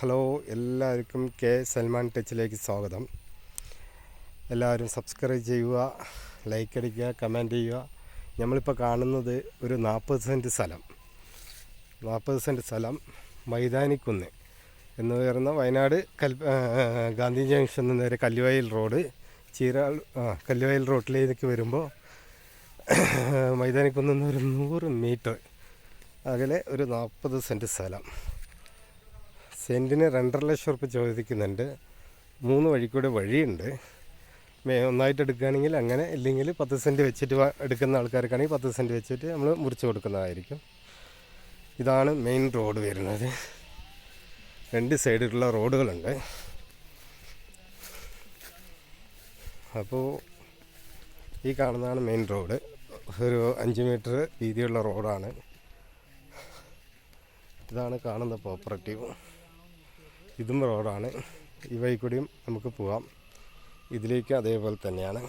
Hello എല്ലാവർക്കും K Salman ടച്ചിലേക്ക് സ്വാഗതം. എല്ലാവരും സബ്സ്ക്രൈബ് ചെയ്യുക ലൈക്ക് അടിക്കുക കമന്റ് ചെയ്യുക. നമ്മളിപ്പോൾ കാണുന്നത് ഒരു നാൽപ്പത് സെന്റ് സ്ഥലം. നാൽപ്പത് സെന്റ് സ്ഥലം മൈതാനിക്കുന്ന് എന്ന് പറയുന്ന വയനാട് കൽ ഗാന്ധി ജംഗ്ഷൻ നിന്ന് നേരെ കല്ലുവയൽ റോഡ് ചീരാൾ കല്ലുവയൽ റോഡിലേക്ക് വരുമ്പോൾ മൈതാനിക്കുന്ന് നിന്ന് ഒരു നൂറ് മീറ്റർ അകലെ ഒരു നാൽപ്പത് സെന്റ് സ്ഥലം. സെന്റിന് രണ്ടര ലക്ഷം ഉറുപ്പ് ചോദിക്കുന്നുണ്ട്. മൂന്ന് വഴിക്കൂടെ വഴിയുണ്ട്. ഒന്നായിട്ട് എടുക്കുകയാണെങ്കിൽ അങ്ങനെ ഇല്ലെങ്കിൽ പത്ത് സെന്റ് വെച്ചിട്ട് എടുക്കുന്ന ആൾക്കാർക്കാണെങ്കിൽ പത്ത് സെന്റ് വെച്ചിട്ട് നമ്മൾ മുറിച്ച് കൊടുക്കുന്നതായിരിക്കും. ഇതാണ് മെയിൻ റോഡ് വരുന്നത്. രണ്ട് സൈഡിലുള്ള റോഡുകളുണ്ട്. അപ്പോൾ ഈ കാണുന്നതാണ് മെയിൻ റോഡ്. ഒരു അഞ്ച് മീറ്റർ വീതിയുള്ള റോഡാണ്. ഇതാണ് കാണുന്ന കോപ്പറേറ്റീവ് ഇതും റോഡാണ്. ഈ വഴി കൂടിയും നമുക്ക് പോവാം. ഇതിലേക്ക് അതേപോലെ തന്നെയാണ്.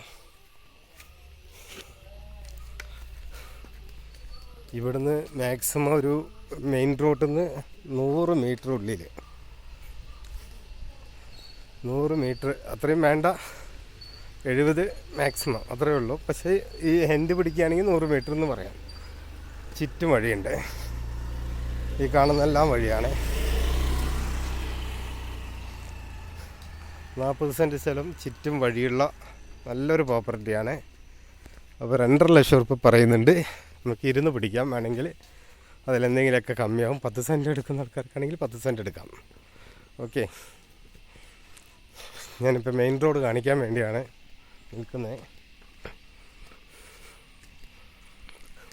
ഇവിടുന്ന് മാക്സിമം ഒരു മെയിൻ റോഡിൽ നിന്ന് നൂറ് മീറ്റർ ഉള്ളിൽ നൂറ് മീറ്റർ. അത്രയും വേണ്ട. എഴുപത് മാക്സിമം. അത്രയേ ഉള്ളൂ. പക്ഷേ ഈ ഹെൻഡ് പിടിക്കുകയാണെങ്കിൽ നൂറ് മീറ്റർ എന്ന് പറയാം. ചുറ്റും വഴിയുണ്ട്. ഈ കാണുന്നെല്ലാം വഴിയാണ്. നാൽപ്പത് സെന്റ് സ്ഥലം ചുറ്റും വഴിയുള്ള നല്ലൊരു പ്രോപ്പർട്ടിയാണ്. അപ്പോൾ രണ്ടര ലക്ഷം ഉറുപ്പ് പറയുന്നുണ്ട്. നമുക്ക് ഇരുന്ന് പിടിക്കാം. വേണമെങ്കിൽ അതിലെന്തെങ്കിലുമൊക്കെ കമ്മിയാവും. പത്ത് സെന്റ് എടുക്കുന്ന ആൾക്കാർക്കാണെങ്കിൽ പത്ത് സെന്റ് എടുക്കാം. ഓക്കെ. ഞാനിപ്പോൾ മെയിൻ റോഡ് കാണിക്കാൻ വേണ്ടിയാണ് നിൽക്കുന്നത്.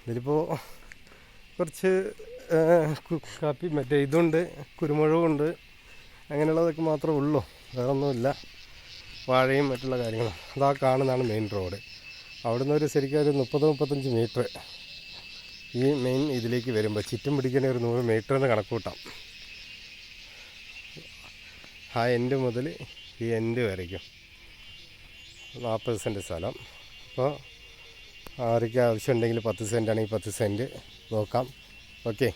ഇതിലിപ്പോൾ കുറച്ച് കാപ്പി മറ്റേ ഇതുണ്ട് കുരുമുളകുണ്ട്. അങ്ങനെയുള്ളതൊക്കെ മാത്രമേ ഉള്ളൂ. വേറെ ഒന്നുമില്ല വാഴയും മറ്റുള്ള കാര്യങ്ങളും അതാ കാണുന്നതാണ് മെയിൻ റോഡ് അവിടുന്ന് ഒരു ശരിക്കും ഒരു മുപ്പത് മുപ്പത്തഞ്ച് മീറ്റർ ഈ മെയിൻ ഇതിലേക്ക് വരുമ്പോൾ ചുറ്റും പിടിക്കുന്ന ഒരു നൂറ് മീറ്റർ എന്ന് കണക്ക് കൂട്ടാം ആ എൻഡ് മുതൽ ഈ എൻഡ് വരയ്ക്കും. നാൽപ്പത് സെന്റ് സ്ഥലം. അപ്പോൾ ആർക്ക് ആവശ്യമുണ്ടെങ്കിൽ പത്ത് സെന്റ് ആണെങ്കിൽ പത്ത് സെന്റ് നോക്കാം. ഓക്കെ